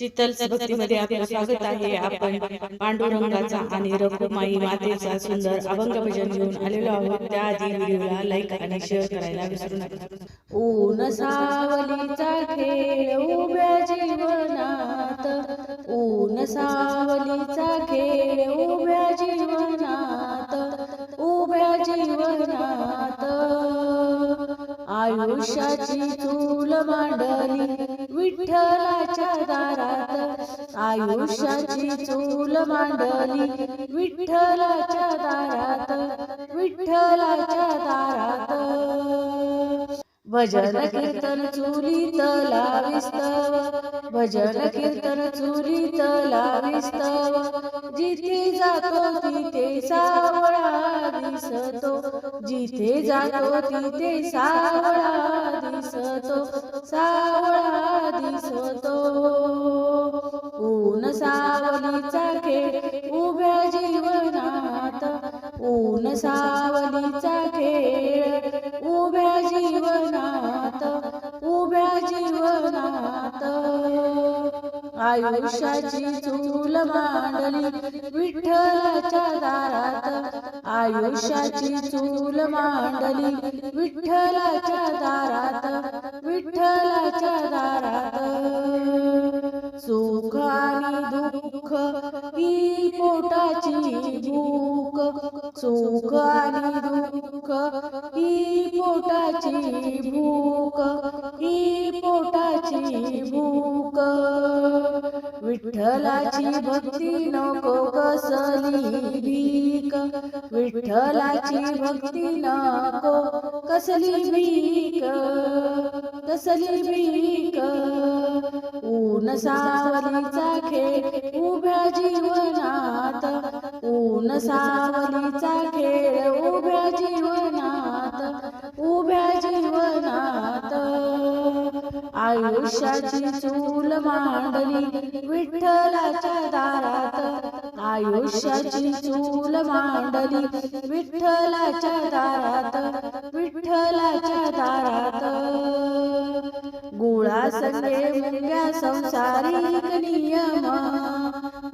शीतल भक्तीमध्ये आपलं स्वागत आहे. आपण पांडुरंगाचा आणि रघुमाई मातेचा सुंदर अभंग भजन घेऊन आलेलो आहोत. त्याआधी व्हिडिओला लाईक आणि शेअर करायला विसरू नका. ऊन सावलीचा खेळ उभ्या जीवनात. ऊन सावलीचा खेळ आयुष्याची चूल मांडली विठ्ठलाच्या दारात. आयुष्याची चूल मांडली विठ्ठलाच्या दारात विठ्ठलाच्या दारात. भजन कीर्तन चुलीत लाविस्तव भजन कीर्तन चुलीत लाविस्तव. जिथे जातो तिथे सावळा दिसतो. जिथे जातो तिथे सावळा दिसतो. सावळा दिसतो. ऊन सावलीचा खेळ उभ्या जीवनात. ऊन सावलीचा खेळ आयुष्याची चूल मांडली विठ्ठलाच्या दारात. आयुष्याची चूल मांडली विठ्ठलाच्या दारात. विठ्ठलाच्या दारात. सुख आणि दुःख ही पोटाची भूक. सुख आणि दुःख ही पोटाची भूक. ही पोटाची भूक. विठ्ठलाची भक्ती नको कसली भीक? विठ्ठलाची भक्ती नको कसली भीक? कसली भीक? ऊन सावलीचा खेळ उभ्या जीवनात ऊन सा आयुष्याची चूल मांडली विठ्ठलाच्या दारात. आयुष्याची चूल मांडली विठ्ठलाच्या दारात विठ्ठलाच्या दारात. गुळा संगे मुंग्या संसारिक नियम.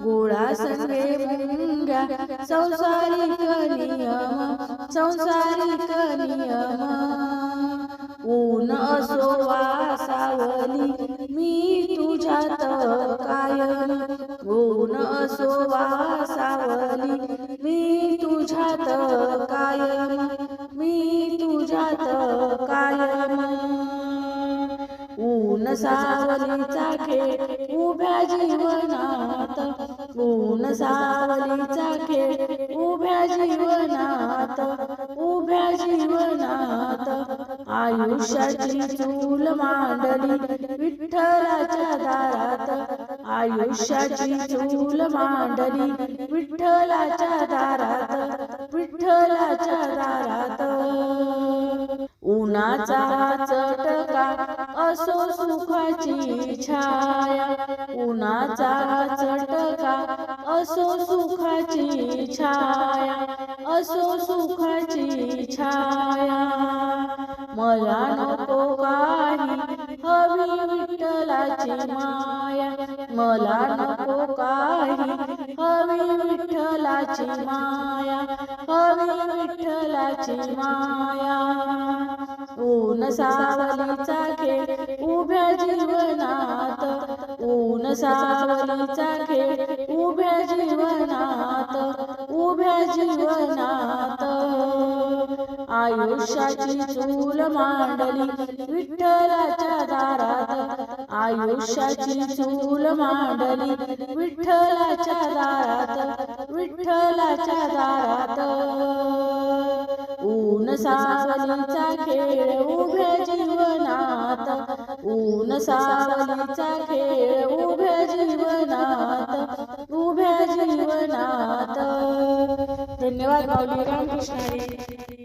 गुळा संगे मुंग्या संसारिक नियम. संसारिक नियम. ऊन असो वासावली मी तुझ्यात कायम. ऊन असो वासावली मी तुझ्यात कायम. मी तुझ्यात कायम. ऊन सावलीचा खेळ उभ्या जीवनात. ऊन सावलीचा खेळ आयुष्याची चूल मांडली विठ्ठलाच्या दारात. आयुष्याची चूल मांडली विठ्ठलाच्या दारात विठ्ठलाच्या दारात. उन्हाचा चटका असो सुखाची छाया. उन्हाचा चटका असो सुखाची छाया. असो सुखाची छाया. विठ्ठलाची माया मला नको काही. हवी विठ्ठलाची माया हवी विठ्ठलाची माया. ऊन सावलीचा खेळ उभ्या जीवनात ऊन सावलीचा खेळ उभ्या जीवनात उभ्या जीवनात. आयुष्याची चूल मांडली विठ्ठलाच्या आयुष्याची चूल मांडली विठ्ठलाच्या दारात विठ्ठलाच्या दारात. ऊन सावलीचा खेळ उभ्या जीवनात ऊन सावलीचा खेळ उभ्या जीवनात उभ्या जीवनात. धन्यवाद माऊली रामकृष्ण हरी